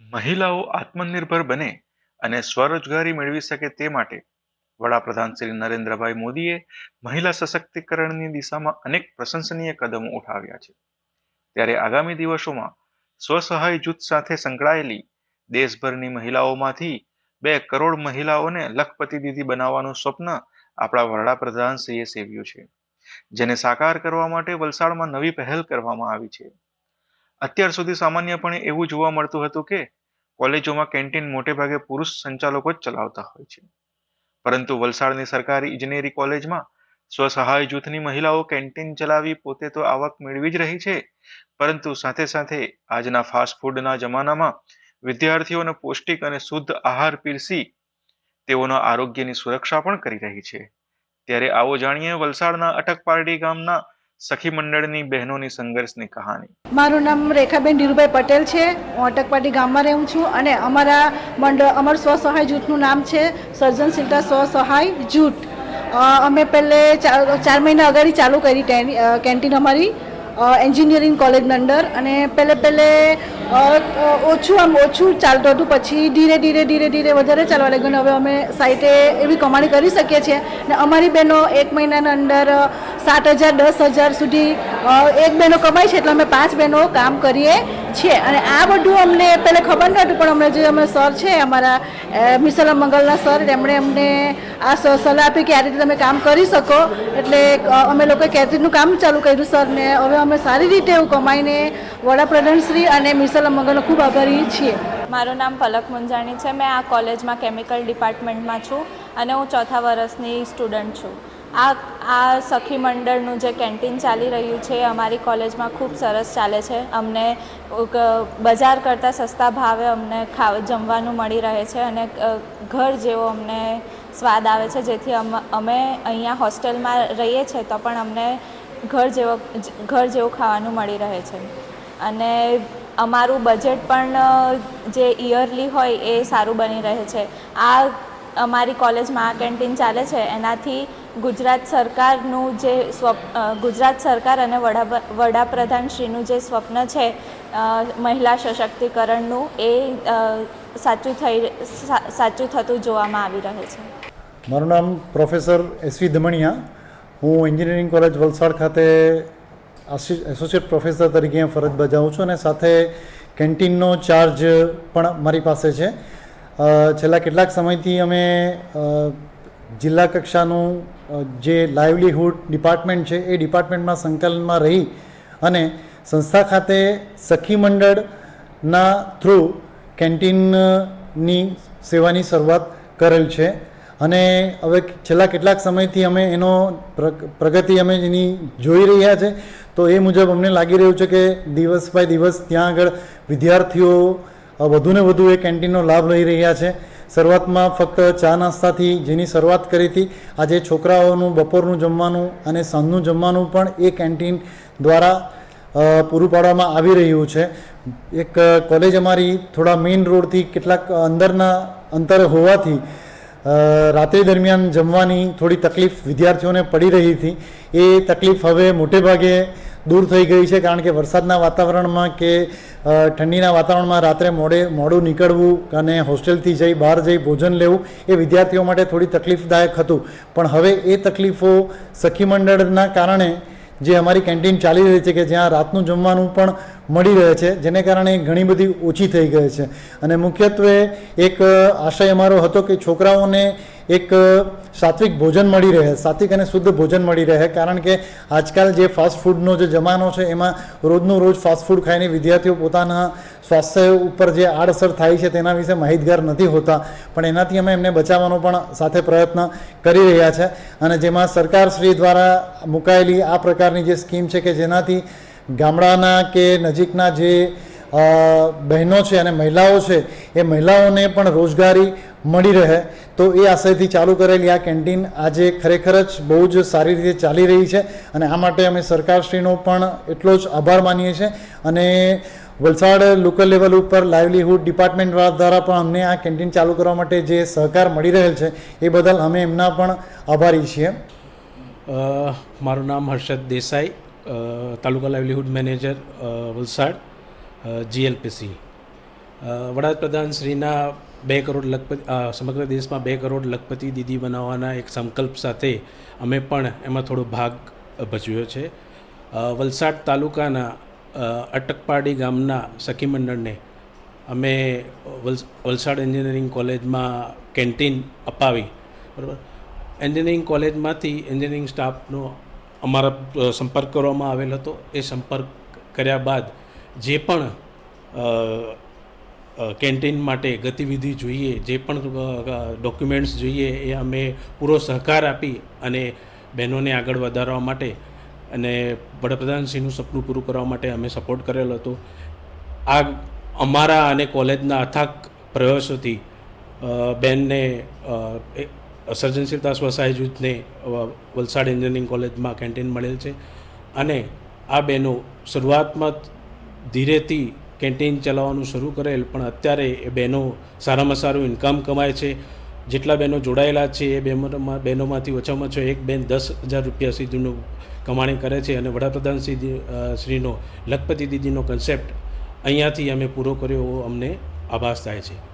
મહિલાઓ આત્મનિર્ભર બને અને સ્વરોજગારી મેળવી શકે તે માટે વડાપ્રધાન શ્રી નરેન્દ્રભાઈ મોદીએ મહિલા સશક્તિકરણની દિશામાં અનેક પ્રશંસનીય કદમો ઉઠાવ્યા છે. ત્યારે આગામી દિવસોમાં સ્વસહાય જૂથ સાથે સંકળાયેલી દેશભરની મહિલાઓમાંથી બે કરોડ મહિલાઓને લખપતિ દીદી બનાવવાનું સ્વપ્ન આપણા વડાપ્રધાનશ્રીએ સેવ્યું છે, જેને સાકાર કરવા માટે વલસાડમાં નવી પહેલ કરવામાં આવી છે. અત્યાર સુધી સામાન્યપણે એવું જોવા મળતું હતું કે કોલેજોમાં કેન્ટીન મોટે ભાગે પુરુષ સંચાલકો જ ચલાવતા હોય છે. પરંતુ વલસાડની સરકારી ઇજનેરી કોલેજમાં સ્વસહાય જૂથની મહિલાઓ કેન્ટીન ચલાવી પોતે તો આવક મેળવી જ રહી છે, પરંતુ સાથે સાથે આજના ફાસ્ટ ફૂડના જમાનામાં વિદ્યાર્થીઓને પૌષ્ટિક અને શુદ્ધ આહાર પીરસી તેઓના આરોગ્યની સુરક્ષા પણ કરી રહી છે. ત્યારે આવો જાણીએ વલસાડના અટકપારડી ગામના સખી મંડળની બહેનોની સંઘર્ષની કહાની. મારું નામ રેખાબેન ધીરુભાઈ પટેલ છે. હું અટકપાટી ગામમાં રહું છું અને અમારા મંડળ, અમારું સ્વસહાય જૂથનું નામ છે સર્જનશીલતા સ્વસહાય જૂથ. અમે પહેલે ચાર મહિના અગાડી ચાલુ કરી કેન્ટીન અમારી એન્જિનિયરિંગ કોલેજની અંદર અને પહેલે પહેલે ઓછું આમ ઓછું ચાલતું હતું. પછી ધીરે ધીરે ધીરે ધીરે વધારે ચાલવા લાગ્યું અને હવે અમે સાઈટે એવી કમાણી કરી શકીએ છીએ. ને અમારી બહેનો એક મહિનાના અંદર સાત હજાર દસ હજાર સુધી એક બહેનો કમાય છે એટલે અમે પાંચ બહેનો કામ કરીએ છીએ. અને આ બધું અમને પહેલાં ખબર નહોતું, પણ અમને જે અમે સર છે, અમારા મિસલા મંગલના સર એમણે અમને આ સલાહ આપી કે આ રીતે તમે કામ કરી શકો. એટલે અમે લોકોએ કેટરિંગનું કામ ચાલુ કર્યું સર, ને હવે અમે સારી રીતે એવું કમાઈને વડાપ્રધાન શ્રી અને મિસલા મંગલનો ખૂબ આભારી છીએ. મારું નામ પલક મુંજાણી છે. મેં આ કોલેજમાં કેમિકલ ડિપાર્ટમેન્ટમાં છું અને હું ચોથા વર્ષની સ્ટુડન્ટ છું. આ આ સખી મંડળનું જે કેન્ટીન ચાલી રહ્યું છે, અમારી કોલેજમાં ખૂબ સરસ ચાલે છે. અમને બજાર કરતાં સસ્તા ભાવે અમને ખાવ, જમવાનું મળી રહે છે અને ઘર જેવો અમને સ્વાદ આવે છે. જેથી અમ, અમે અહીંયા હોસ્ટેલમાં રહીએ છીએ તો પણ અમને ઘર જેવો ઘર જેવું ખાવાનું મળી રહે છે. અને અમારું બજેટ પણ જે ઇયરલી હોય એ સારું બની રહે છે. આ અમારી કોલેજમાં આ કેન્ટીન ચાલે છે. એનાથી ગુજરાત સરકારનું જે સ્વપ ગુજરાત સરકાર અને વડાપ્રધાન વડાપ્રધાનશ્રીનું જે સ્વપ્ન છે મહિલા સશક્તિકરણનું, એ સાચું થઈ સાચું થતું જોવામાં આવી રહે છે. મારું નામ પ્રોફેસર એસવી ધમણિયા. હું એન્જિનિયરિંગ કોલેજ વલસાડ ખાતે એસોસિએટ પ્રોફેસર તરીકે ફરજ બજાવું છું અને સાથે કેન્ટીનનો ચાર્જ પણ મારી પાસે છે. છેલ્લા કેટલાક સમયથી અમે જિલ્લા કક્ષાનું જે લાઇવલીહુડ ડિપાર્ટમેન્ટ છે, એ ડિપાર્ટમેન્ટમાં સંકલનમાં રહી અને સંસ્થા ખાતે સખી મંડળના થ્રુ કેન્ટીનની સેવાની શરૂઆત કરેલ છે. અને હવે છેલ્લા કેટલાક સમયથી અમે એનો પ્ર- પ્રગતિ અમે એની જોઈ રહ્યા છે. તો એ મુજબ અમને લાગી રહ્યું છે કે દિવસ બાય દિવસ ત્યાં આગળ વિદ્યાર્થીઓ વધુને વધુ એ કેન્ટીનનો લાભ લઈ રહ્યા છે. શરૂઆતમાં ફક્ત ચા નાસ્તાથી જેની શરૂઆત કરી હતી, આજે છોકરાઓનું બપોરનું જમવાનું અને સાંજનું જમવાનું પણ એ કેન્ટીન દ્વારા પૂરું પાડવામાં આવી રહ્યું છે. એક કોલેજ અમારી થોડા મેઇન રોડથી કેટલાક અંદરના અંતરે હોવાથી રાત્રિ દરમિયાન જમવાની થોડી તકલીફ વિદ્યાર્થીઓને પડી રહી હતી. એ તકલીફ હવે મોટે ભાગે દૂર થઈ ગઈ છે કારણ કે વરસાદના વાતાવરણમાં કે ઠંડીના વાતાવરણમાં રાત્રે મોડે, મોડું નીકળવું અને હોસ્ટેલથી જઈ, બહાર જઈ ભોજન લેવું એ વિદ્યાર્થીઓ માટે થોડી તકલીફદાયક હતું. પણ હવે એ તકલીફો સખી મંડળના કારણે જે અમારી કેન્ટીન ચાલી રહી છે કે જ્યાં રાતનું જમવાનું પણ મળી રહે છે, જેને કારણે ઘણી બધી ઓછી થઈ ગઈ છે. અને મુખ્યત્વે એક આશય અમારો હતો કે છોકરાઓને એક સાત્વિક ભોજન મળી રહે, સાત્વિક અને શુદ્ધ ભોજન મળી રહે, કારણ કે આજકાલ જે ફાસ્ટ ફૂડનો જે જમાનો છે, એમાં રોજનું રોજ ફાસ્ટ ફૂડ ખાઈને વિદ્યાર્થીઓ પોતાના સ્વાસ્થ્ય ઉપર જે આડઅસર થાય છે, તેના વિશે માહિતગાર નથી હોતા. પણ એનાથી અમે એમને બચાવવાનો પણ સાથે પ્રયત્ન કરી રહ્યા છે. અને જેમાં સરકારશ્રી દ્વારા મુકાયેલી આ પ્રકારની જે સ્કીમ છે કે જેનાથી ગામડાના કે નજીકના જે બહેનો છે અને મહિલાઓ છે, એ મહિલાઓને પણ રોજગારી મળી રહે. તો એ આશયથી ચાલુ કરેલી આ કેન્ટીન આજે ખરેખર જ બહુ જ સારી રીતે ચાલી રહી છે અને આ માટે અમે સરકારશ્રીનો પણ એટલો જ આભાર માનીએ છીએ. અને વલસાડ લોકલ લેવલ ઉપર લાઇવલીહુડ ડિપાર્ટમેન્ટ દ્વારા પણ અમને આ કેન્ટીન ચાલુ કરવા માટે જે સહકાર મળી રહેલ છે, એ બદલ અમે એમના પણ આભારી છીએ. મારું નામ Harshad Desai taluka livelihood manager Valsad GLPC વડાપ્રધાનશ્રીના વડાપ્રધાન શ્રીના બે કરોડ લખપતિ સમગ્ર દેશમાં બે કરોડ લખપતિ દીદી બનાવવાના એક સંકલ્પ સાથે અમે પણ એમાં થોડો ભાગ ભજવ્યો છે. વલસાડ તાલુકાના અટકપાડી ગામના સખી મંડળને અમે વલસ વલસાડ એન્જિનિયરિંગ કોલેજમાં કેન્ટીન અપાવી. બરાબર? એન્જિનિયરિંગ કોલેજમાંથી એન્જિનિયરિંગ સ્ટાફનો અમારા સંપર્ક કરવામાં આવેલ હતો. એ સંપર્ક કર્યા બાદ જે પણ કેન્ટીન માટે ગતિવિધિ જોઈએ, જે પણ ડોક્યુમેન્ટ્સ જોઈએ, એ અમે પૂરો સહકાર આપી અને બહેનોને આગળ વધારવા માટે અને વડાપ્રધાનશ્રીનું સપનું પૂરું કરવા માટે અમે સપોર્ટ કરેલો હતો. આ અમારા અને કોલેજના અથાક પ્રયાસોથી બેનને સર્જનશીલતા સ્વસહાય જૂથને વલસાડ એન્જિનિયરિંગ કોલેજમાં કેન્ટીન મળેલ છે. અને આ બહેનો શરૂઆતમાં ધીરેથી કેન્ટીન ચલાવવાનું શરૂ કરેલ, પણ અત્યારે એ બહેનો સારામાં સારું ઇન્કમ કમાય છે. જેટલા બહેનો જોડાયેલા છે, એ બહેનોમાં બહેનોમાંથી ઓછામાં ઓછો એક બેન દસ હજાર રૂપિયા સુધીનું કમાણી કરે છે અને વડાપ્રધાન શ્રી શ્રીનો લખપતિ દીદીનો કન્સેપ્ટ અહીંયાથી અમે પૂરો કર્યો એવો અમને આભાસ થાય છે.